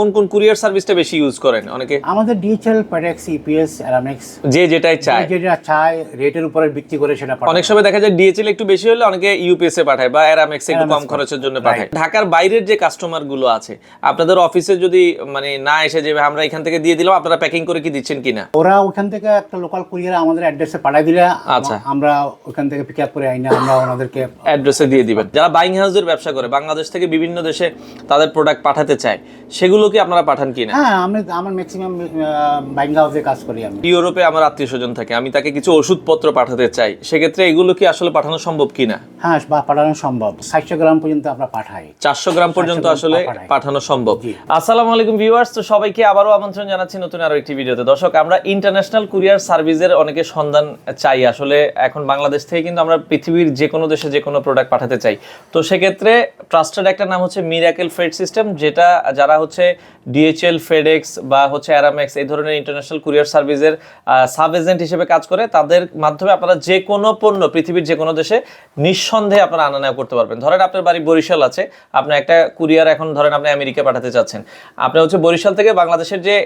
কোন কোন কুরিয়ার সার্ভিসটা বেশি ইউজ করেন? অনেকে আমাদের ডিএচএল প্যাডেক্স ইপিএস অ্যারামিক্স যে যেটাই চায়। যেটা চায় রেটের উপরে ভিত্তি করে সেটা পাঠায়। অনেক সময় দেখা যায় ডিএচএল একটু বেশি হলে অনেকে ইউপিএস এ পাঠায় বা এরামেক্স একটু কম খরচের জন্য পাঠায়। ঢাকার বাইরের যে কাস্টমারগুলো আছে আপনাদের অফিসে যদি মানে না এসে যে আমরা এখান থেকে দিয়ে দিলাম আপনারা প্যাকিং করে কি দিচ্ছেন কিনা? ওরা ওখান থেকে একটা লোকাল কুরিয়ার আমাদের অ্যাড্রেসে পাঠিয়ে দিলে আচ্ছা। আমরা ওখান থেকে পিক আপ করে আইনা আমরা ওনাদেরকে অ্যাড্রেসে দিয়ে দিবেন। যারা বাইং হাউসের ব্যবসা করে বাংলাদেশ থেকে বিভিন্ন দেশে তাদের প্রোডাক্ট পাঠাতে চায় সেগুলো কি আপনারা পাঠান কিনা হ্যাঁ আমি আমার ম্যাক্সিমাম বাইং হাউসে কাজ করি আমি। ইউরোপে আমার আত্মীয় স্বজন থাকে আমি তাকে কিছু ওষুধপত্র পাঠাতে চাই। সেক্ষেত্রে এগুলো কি আসলে পাঠানো সম্ভব কিনা হ্যাঁ বা পাঠানো সম্ভব। ষাটশো গ্রাম পর্যন্ত আমরা পাঠাই। চারশো গ্রাম পর্যন্ত আসলে পাঠানো সম্ভব। আসসালামু আলাইকুম ভিউয়ার্স তো সবাইকে আবারও আমন্ত্রণ জানাচ্ছি নতুন আরও একটি ভিডিওতে। দর্শক আমরা ইন্টারন্যাশনাল কুরিয়ার সার্ভিসের অনেকে সন্ধান চাই। আসলে এখন বাংলাদেশ থেকে কিন্তু আমরা পৃথিবীর যে কোনো দেশে যে কোনো প্রোডাক্ট পাঠাতে চাই। তো সেক্ষেত্রে ট্রাস্টেড একটা নাম হচ্ছে মিরাকেল ফ্রেড সিস্টেম যেটা যারা হচ্ছে ডিএচএল ফেডেক্স বা হচ্ছে অ্যারামেক্স এই ধরনের ইন্টারন্যাশনাল কুরিয়ার সার্ভিসের সাব এজেন্ট হিসেবে কাজ করে। তাদের মাধ্যমে আপনারা যে কোনো পণ্য পৃথিবীর যে কোনো দেশে নিঃসন্দেহে আপনারা আনা নেওয়া করতে পারবেন। ধরেন আপনার বাড়ি বরিশাল আছে আপনি একটা কুরিয়ার এখন ধরেন আপনি আমেরিকা পাঠাতে চাচ্ছেন। আপনি হচ্ছে বরিশাল থেকে বাংলাদেশের যে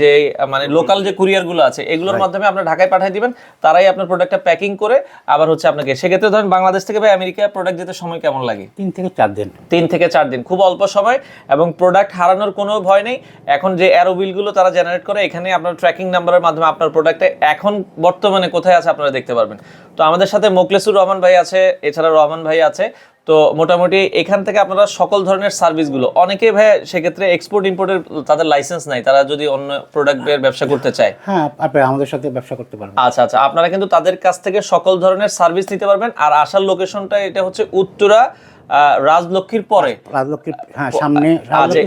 যে মানে লোকাল যে কুরিয়ারগুলো আছে এগুলোর মাধ্যমে আপনার ঢাকায় পাঠিয়ে দিবেন। তারাই আপনার প্রোডাক্টটা প্যাকিং করে আবার হচ্ছে আপনাকে সেক্ষেত্রে ধরেন বাংলাদেশ থেকে বা আমেরিকা প্রোডাক্ট যেতে সময় কেমন লাগে? তিন থেকে চার দিন। তিন থেকে চার দিন খুব অল্প সময় এবং প্রোডাক্ট হারানোর কোনো ভয় নেই। এখন যে অ্যারো বিলগুলো তারা জেনারেট করে, এখানে আপনার ট্র্যাকিং নাম্বারের মাধ্যমে আপনার প্রোডাক্টে এখন বর্তমানে কোথায় আছে আপনারা দেখতে পারবেন। তো আমাদের সাথে মোকলেসুর রহমান ভাই আছে, এছাড়া রহমান ভাই আছে। তো মোটামুটি এখান থেকে আপনারা সকল ধরনের সার্ভিসগুলো অনেকেই ভাই সেক্ষেত্রে এক্সপোর্ট ইম্পোর্টের তাদের লাইসেন্স নাই তারা যদি অন্য প্রোডাক্টের ব্যবসা করতে চায়। হ্যাঁ আপনি আমাদের সাথে ব্যবসা করতে পারবেন। আচ্ছা আচ্ছা আপনারা কিন্তু তাদের কাছ থেকে সকল ধরনের সার্ভিস নিতে পারবেন আর আসার লোকেশনটা এটা হচ্ছে উত্তরা আহ, রাজলক্ষ্মীর পরে। রাজলক্ষ্মীর হ্যাঁ সামনে আচ্ছা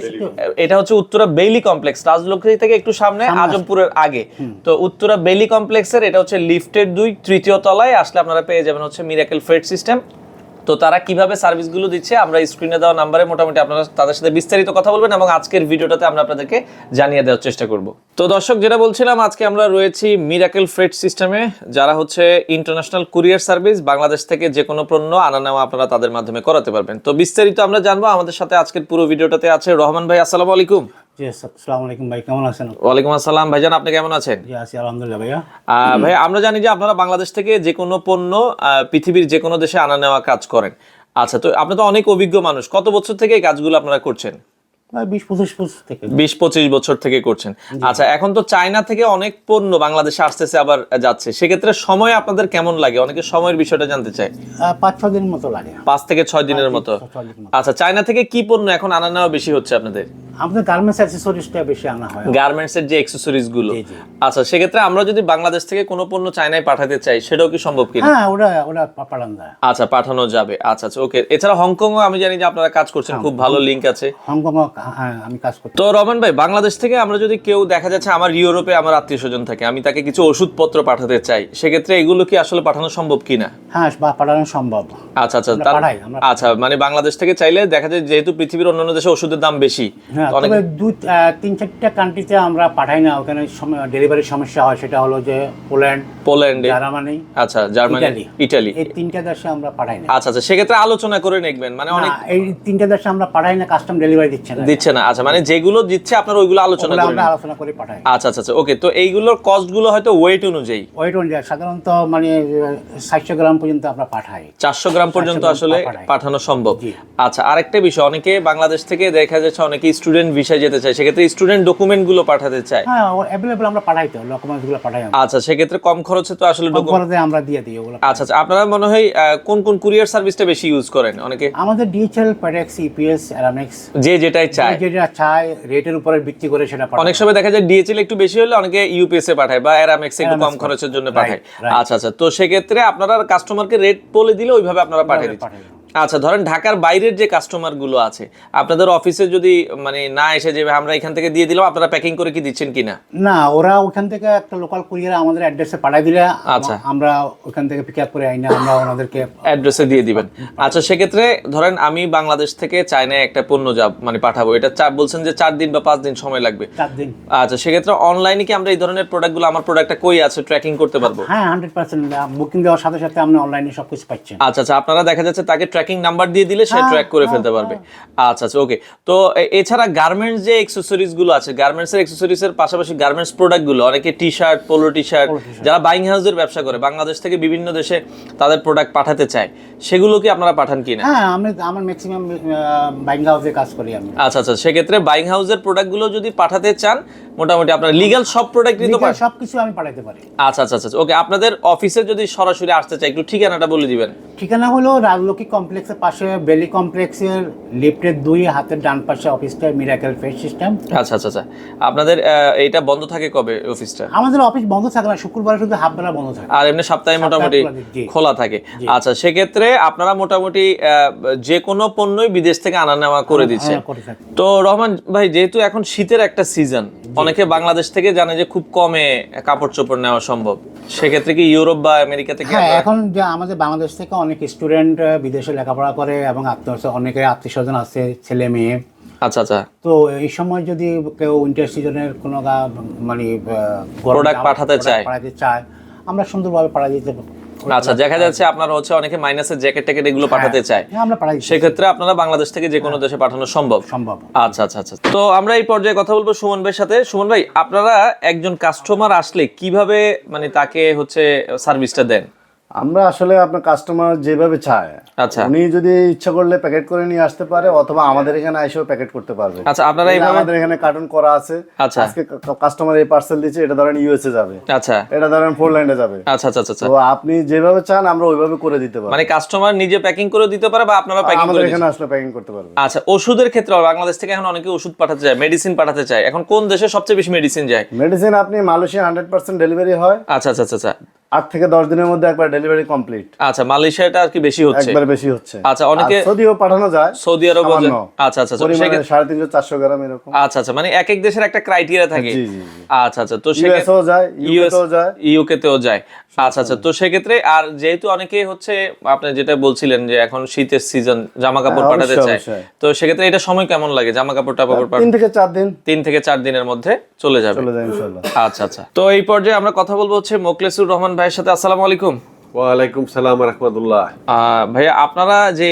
এটা হচ্ছে উত্তরা বেইলি কমপ্লেক্স রাজলক্ষ্মী থেকে একটু সামনে আজমপুরের আগে। তো উত্তরা বেইলি কমপ্লেক্সের এটা হচ্ছে লিফটের দুই তৃতীয় তলায় আসলে আপনারা পেয়ে যাবেন হচ্ছে মিরাকেল ফ্রেড সিস্টেম তো তারা কীভাবে সার্ভিসগুলো দিচ্ছে, আমরা স্ক্রিনে দেওয়া নাম্বারে মোটামুটি আপনারা তাদের সাথে বিস্তারিত কথা বলবেন এবং আজকের ভিডিওটাতে আমরা আপনাদেরকে জানিয়ে দেওয়ার চেষ্টা করব। তো দর্শক, যেটা বলছিলাম, আজকে আমরা রয়েছি মিরাকেল ফ্রেড সিস্টেমে যারা হচ্ছে ইন্টারন্যাশনাল কুরিয়ার সার্ভিস বাংলাদেশ থেকে যে কোনো পণ্য আনা নেওয়া আপনারা তাদের মাধ্যমে করাতে পারবেন। তো বিস্তারিত আমরা জানব, আমাদের সাথে আজকের পুরো ভিডিওটাতে আছে রহমান ভাই, আসসালামু আলাইকুম। জি আসসালামু আলাইকুম ভাই কেমন আছেন ওয়ালাইকুম আসসালাম। ভাইজান আপনি কেমন আছেন? আলহামদুলিল্লাহ ভাইয়া ভাই আমরা জানি যে আপনারা বাংলাদেশ থেকে যে কোনো পণ্য আহ, পৃথিবীর যে কোনো দেশে আনা নেওয়া কাজ করেন। আচ্ছা তো আপনি তো অনেক অভিজ্ঞ মানুষ। কত বছর থেকে এই কাজগুলো আপনারা করছেন? বিশ পঁচিশ বছর থেকে। বিশ পঁচিশ বছর থেকে করছেন। আচ্ছা এখন তো চায়না থেকে অনেক পণ্য বাংলাদেশে আসতেছে আবার যাচ্ছে। সেক্ষেত্রে সময় আপনাদের কেমন লাগে? অনেকে সময়ের বিষয়টা জানতে চায়। পাঁচ দিন মতো লাগে। পাঁচ থেকে ছয় দিনের মতো। আচ্ছা চায়না থেকে কি পণ্য এখন আনা নেওয়া বেশি হচ্ছে আপনাদের? আমাদের গার্মেন্টস অ্যাক্সেসরিজটা বেশি আনা হয়। গার্মেন্টস এর যে অ্যাক্সেসরিজগুলো। আচ্ছা সেক্ষেত্রে আমরা যদি বাংলাদেশ থেকে কোনো পণ্য চায়নায় পাঠাতে চাই সেটাও কি সম্ভব কিনা? হ্যাঁ পাঠান যায় আচ্ছা পাঠানো যাবে। আচ্ছা আচ্ছা ওকে এছাড়া হংকংও আমি জানি যে আপনারা কাজ করছেন খুব ভালো লিংক আছে। হংকং হ্যাঁ আমি কাজ করতে তো রমান ভাই বাংলাদেশ থেকে আমরা যদি কেউ দেখা যাচ্ছে আমার ইউরোপে আমার আত্মীয় স্বজন থাকে আমি তাকে কিছু ওষুধপত্র পাঠাতে চাই সেক্ষেত্রে এগুলো কি আসলে পাঠানো সম্ভব কিনা? হ্যাঁ পাঠানো সম্ভব। আচ্ছা আচ্ছা আচ্ছা মানে বাংলাদেশ থেকে চাইলে দেখা যায় যেহেতু পৃথিবীর অন্যান্য দেশে ওষুধের দাম বেশি হ্যাঁ তবে তিন চারটা কান্ট্রিতে আমরা পাঠাই না। ওখানে ডেলিভারি সমস্যা হয়। সেটা হলো যে পোল্যান্ড পোল্যান্ডে। জার্মানি আচ্ছা জার্মানি ইটালি। এই তিনটা দেশে আমরা পাঠাই না। আচ্ছা আচ্ছা সেক্ষেত্রে আলোচনা করে মানে অনেক এই তিনটা দেশে আমরা পাঠাই না কাস্টম ডেলিভারি দিচ্ছে না। দিচ্ছে না। আচ্ছা মানে যেগুলো দিচ্ছে আপনারা ওইগুলো আলোচনা করে আমরা আলোচনা করে পাঠাই। আচ্ছা আচ্ছা আচ্ছা ওকে তো এইগুলোর কস্টগুলো হয়তো ওয়েট অনুযায়ী। ওয়েট অনুযায়ী সাধারণত মানে ষাটশো গ্রাম পর্যন্ত আমরা পাঠাই। চারশো গ্রাম পর্যন্ত আসলে পাঠানো সম্ভব। আচ্ছা আরেকটা বিষয় অনেকে বাংলাদেশ থেকে দেখা যাচ্ছে অনেকে স্টুডেন্ট ভিসায় যেতে চায় সেক্ষেত্রে স্টুডেন্ট ডকুমেন্টগুলো পাঠাতে চায়। হ্যাঁ অ্যাভেলেবল আমরা পাঠাই তো ডকুমেন্টসগুলো পাঠাই আচ্ছা সেক্ষেত্রে কম খরচে তো আসলে ডকুমেন্ট আমরা দিয়ে দিই ওগুলো। আচ্ছা আচ্ছা আপনারা মনে হয় কোন কোন কুরিয়ার সার্ভিসটা বেশি ইউজ করেন? অনেকে আমাদের ডিএচএল প্যাডেক্স ইপিএস অ্যারামিক্স যে যেটাই চায়। যেটা চায় রেটের উপরে ভিত্তি করে সেটা। অনেক সময় দেখা যায় ডিএচএল একটু বেশি হলে অনেকে ইউপিএস এ পাঠায় বা এরামেক্স একটু কম খরচের জন্য পাঠায়। আচ্ছা আচ্ছা তো সেক্ষেত্রে আপনারা কাস্টমারকে রেট বলে দিলে ওইভাবে আপনারা পাঠিয়ে দিচ্ছেন। আচ্ছা ধরেন ঢাকার বাইরের যে কাস্টমারগুলো আছে আপনাদের অফিসে যদি মানে না এসে যে আমরা এখান থেকে দিয়ে দিলাম আপনারা প্যাকিং করে কি দিচ্ছেন কিনা? না ওরা ওখান থেকে একটা লোকাল কুরিয়ার আমাদের অ্যাড্রেসে পাঠিয়ে দিলে আচ্ছা। আমরা ওখান থেকে পিক আপ করে আইনা আমরা ওনাদেরকে অ্যাড্রেসে দিয়ে দিবেন। আচ্ছা। সেক্ষেত্রে ধরেন আমি বাংলাদেশ থেকে চায়নায় একটা পণ্য যাব মানে পাঠাবো। এটা চা- বলছেন যে চার দিন বা পাঁচ দিন সময় লাগবে। চার দিন। আচ্ছা সেক্ষেত্রে অনলাইনে কি আমরা এই ধরনের প্রোডাক্টগুলো আমার প্রোডাক্টটা কই আছে ট্র্যাকিং করতে পারব? হ্যাঁ হান্ড্রেড পার্সেন্ট বুকিং দেওয়ার সাথে সাথে আপনি অনলাইনে সব কিছু পাচ্ছেন। আচ্ছা আচ্ছা আপনারা দেখা যাচ্ছে তাকে ট্র্যাকিং নাম্বার দিয়ে দিলে সে হ্যাঁ, ট্র্যাক করে হ্যাঁ, ফেলতে পারবে। আচ্ছা আচ্ছা ওকে তো এছাড়া গার্মেন্টস যে অ্যাক্সেসরিজগুলো আছে গার্মেন্টস এর অ্যাক্সেসরিজ এর পাশাপাশি গার্মেন্টস প্রোডাক্টগুলো অনেকে T shirt polo T shirt যারা বাইং হাউসের ব্যবসা করে বাংলাদেশ থেকে বিভিন্ন দেশে তাদের প্রোডাক্ট পাঠাতে চায় সেগুলো কি আপনারা পাঠান কিনা? হ্যাঁ আমি আমার ম্যাক্সিমাম বাইং হাউসে কাজ করি আমি। আচ্ছা আচ্ছা সেক্ষেত্রে বাইং হাউসের প্রোডাক্টগুলো যদি পাঠাতে চান মোটামুটি আপনার লিগ্যাল সব প্রোডাক্টই তো পাঠান সব কিছু আমি পাঠাতে পারি। আচ্ছা আচ্ছা আচ্ছা ওকে আপনাদের অফিসে যদি সরাসরি আসতে চাই একটু ঠিকানাটা বলে দিবেন। ঠিকানা হলো রাজলক্ষ্মী কমপ্লেক্সের পাশে বেলি কমপ্লেক্সের লিফটের দুই হাতের ডান পাশে অফিসটা মিরাকেল ফেস সিস্টেম আচ্ছা আচ্ছা আচ্ছা আপনাদের এইটা বন্ধ থাকে কবে অফিসটা আমাদের অফিস বন্ধ থাকে না শুক্রবার শুধু হাফ বেলা বন্ধ থাকে। আর এমনি সপ্তাহে মোটামুটি খোলা থাকে, আচ্ছা সেক্ষেত্রে আপনারা মোটামুটি যে কোনো পণ্যই বিদেশ থেকে আনা নেওয়া করে দিচ্ছে হ্যাঁ, করে থাকি। তো রহমান ভাই যেহেতু এখন শীতের একটা সিজন অনেকে বাংলাদেশ থেকে জানে যে খুব কমে কাপড় চোপড় নেওয়া সম্ভব সেক্ষেত্রে কি ইউরোপ বা আমেরিকা থেকে হ্যাঁ এখন যে আমাদের বাংলাদেশ থেকে অনেক স্টুডেন্ট বিদেশে লেখাপড়া করে এবং আত্মীয় অনেকে আত্মীয় স্বজন আছে ছেলে মেয়ে আচ্ছা আচ্ছা তো এই সময় যদি কেউ উইন্টার সিজনের কোনো মানে জামা- পাঠাতে চায়। পাঠাতে চায় আমরা সুন্দরভাবে পাঠিয়ে দিতে। আচ্ছা দেখা যাচ্ছে আপনারা হচ্ছে অনেকে মাইনাসের জ্যাকেট ট্যাকেট এগুলো পাঠাতে চায়। হ্যাঁ, আমরা পাঠাই সেক্ষেত্রে আপনারা বাংলাদেশ থেকে যে কোনো দেশে পাঠানো সম্ভব। সম্ভব। আচ্ছা আচ্ছা আচ্ছা। তো আমরা এই পর্যায়ে কথা বলব সুমন ভাইয়ের সাথে। সুমন ভাই আপনারা একজন কাস্টমার আসলে কীভাবে মানে তাকে হচ্ছে সার্ভিসটা দেন? আমরা আসলে আপনার কাস্টমার যেভাবে চায় আচ্ছা। উনি যদি ইচ্ছা করলে প্যাকেট করে নিয়ে আসতে পারে অথবা আমাদের এখানে এসেও প্যাকেট করতে পারবে। আচ্ছা আপনারা এইভাবে আমাদের এখানে কার্টুন করা আছে। আচ্ছা। আজকে কাস্টমার এই পার্সেল দিচ্ছে এটা ধরেন ইউএসএ যাবে। আচ্ছা। এটা ধরেন ফোর লাইনে যাবে। আচ্ছা আচ্ছা আচ্ছা আচ্ছা। তো আপনি যেভাবে চান আমরা ওইভাবে করে দিতে পারি মানে কাস্টমার নিজে প্যাকিং করে দিতে পারে বা আপনারা প্যাকিং করে এখানে আসলে প্যাকিং করতে পারবে। আচ্ছা ওষুধের ক্ষেত্রে বাংলাদেশ থেকে এখন অনেকে ওষুধ পাঠাতে চায় মেডিসিন পাঠাতে চায়। এখন কোন দেশে সবচেয়ে বেশি মেডিসিন যায়? মেডিসিন আপনি মালয়েশিয়া হান্ড্রেড পার্সেন্ট ডেলিভারি হয়। আচ্ছা আচ্ছা আচ্ছা আচ্ছা। আট থেকে দশ দিনের মধ্যে একবার ডেলিভারি কমপ্লিট আচ্ছা মালয়েশিয়াটা আর কি বেশি হচ্ছে? একবার বেশি হচ্ছে। আচ্ছা, অনেকে- সৌদিও পাঠানো যায় সৌদি আরব আচ্ছা আচ্ছা আচ্ছা পরিমাণে সাড়ে তিনশো চারশো গ্রাম এরকম। আচ্ছা আচ্ছা মানে এক এক দেশের একটা ক্রাইটেরিয়া থাকে। আচ্ছা আচ্ছা তো যায় ইউএসও যায়। ইউকে তেও যায়। আচ্ছা আচ্ছা তো সেক্ষেত্রে আর যেহেতু অনেকে হচ্ছে আপনি যেটা বলছিলেন যে এখন শীতের সিজন জামা কাপড় হ্যাঁ, পাঠাতে চায়। তো সেক্ষেত্রে এটা সময় কেমন লাগে? জামা কাপড় টাপড় তিন থেকে চার দিন। তিন থেকে চার দিনের মধ্যে চলে যাবে। চলে আচ্ছা আচ্ছা। তো এই পর্যায়ে আমরা কথা বলব হচ্ছে মোকলেসুর রহমান ভাইয়ের সাথে আসসালামু আলাইকুম। ওয়ালাইকুম সালাম রহমতুল্লাহ। ভাইয়া আপনারা যে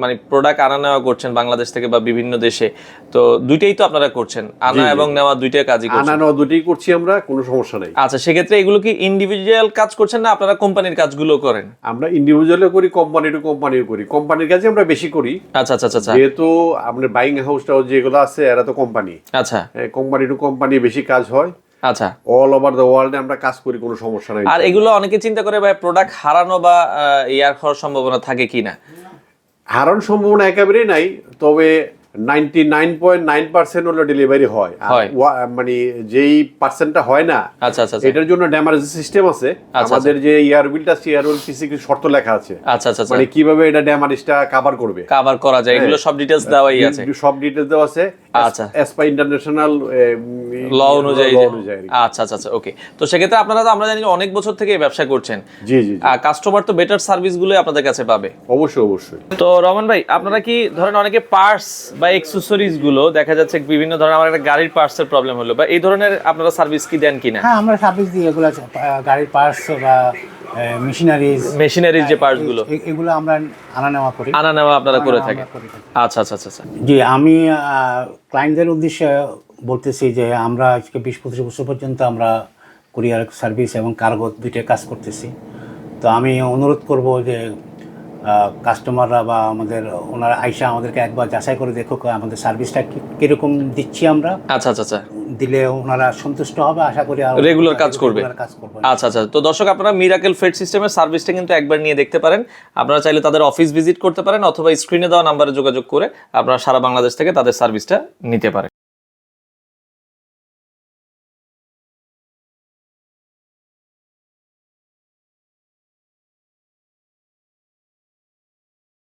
মানে প্রোডাক্ট আনা নেওয়া করছেন বাংলাদেশ থেকে বা বিভিন্ন দেশে তো দুইটাই তো আপনারা করছেন। আনা এবং নেওয়া দুইটাই কাজই করছেন। আনা নেওয়া দুটোই করছি আমরা কোনো সমস্যা নেই। আচ্ছা সেক্ষেত্রে এগুলো কি ইন্ডিভিজুয়াল কাজ করছেন না আপনারা কোম্পানির কাজগুলো করেন? আমরা ইন্ডিভিজুয়ালও করি কোম্পানি টু কোম্পানিও করি। কোম্পানির কাজে আমরা বেশি করি। আচ্ছা আচ্ছা আচ্ছা আচ্ছা। যেহেতু আপনার বাইং হাউসটাও যেগুলো আছে এরা তো কোম্পানি আচ্ছা। কোম্পানি টু কোম্পানি বেশি কাজ হয়। আচ্ছা। অল ওভার দ্য ওয়ার্ল্ডে আমরা কাজ করি কোনো সমস্যা নাই। আর এগুলো অনেকে চিন্তা করে ভাই প্রোডাক্ট হারানো বা ইয়ার খাওয়ার সম্ভাবনা থাকে কিনা? হারানোর সম্ভাবনা একেবারেই নাই তবে ninety nine point nine percent হলো ডেলিভারি হয়। হয়। মানে যেই পার্সেন্টটা হয় না আচ্ছা আচ্ছা আচ্ছা। এটার জন্য ড্যামারেজ সিস্টেম আছে। আচ্ছা। আমাদের যে ইয়ার বিলটা ইয়ার বিল কিছু কিছু শর্ত লেখা আছে। আচ্ছা আচ্ছা আচ্ছা। মানে কীভাবে এটা ড্যামারেজটা কভার করবে। কাভার করা যায় এগুলো সব ডিটেলস দেওয়াই আছে। সব ডিটেলস দেওয়া আছে। আচ্ছা। ইন্টারন্যাশনাল ল অনুযায়ী। আচ্ছা আচ্ছা আচ্ছা ওকে তো সেক্ষেত্রে আপনারা তো আমরা জানি অনেক বছর থেকে ব্যবসা করছেন জি জি জি। কাস্টমার তো বেটার সার্ভিসগুলো আপনাদের কাছে পাবে অবশ্যই অবশ্যই তো রমন ভাই আপনারা কি ধরেন অনেকে পার্টস বা এক্সেসরিজগুলো দেখা যাচ্ছে বিভিন্ন ধরনের আমার একটা গাড়ির পার্টস এর প্রবলেম হলো বা এই ধরনের আপনারা সার্ভিস কি দেন কিনা হ্যাঁ আমরা সার্ভিস দিই এগুলো গাড়ির পার্টস বা মেশিনারিজ মেশিনারিজ যে পার্টসগুলো এগুলো আমরা আনা নেওয়া করি। আনা নেওয়া আপনারা করে থাকেন। আচ্ছা আচ্ছা আচ্ছা আচ্ছা। জি আমি ক্লায়েন্টদের উদ্দেশ্যে বলতেছি যে আমরা আজকে বিশ পঁচিশ বছর পর্যন্ত আমরা কুরিয়ার সার্ভিস এবং কার্গো দুইটাই কাজ করতেছি। তো আমি অনুরোধ করব যে কাস্টমাররা বা আমাদের ওনারা আইসা আমাদেরকে একবার যাচাই করে দেখুক আমাদের সার্ভিসটা কীরকম দিচ্ছি আমরা। আচ্ছা আচ্ছা আচ্ছা। দিলে ওনারা সন্তুষ্ট হবে আশা করি করবে। কাজ করবে। আচ্ছা আচ্ছা। তো দর্শক আপনারা মিরাকেল ফেড সিস্টেমের সার্ভিসটা কিন্তু একবার নিয়ে দেখতে পারেন। আপনারা চাইলে তাদের অফিস ভিজিট করতে পারেন অথবা স্ক্রিনে দেওয়া নাম্বারে যোগাযোগ করে আপনারা সারা বাংলাদেশ থেকে তাদের সার্ভিসটা নিতে পারেন।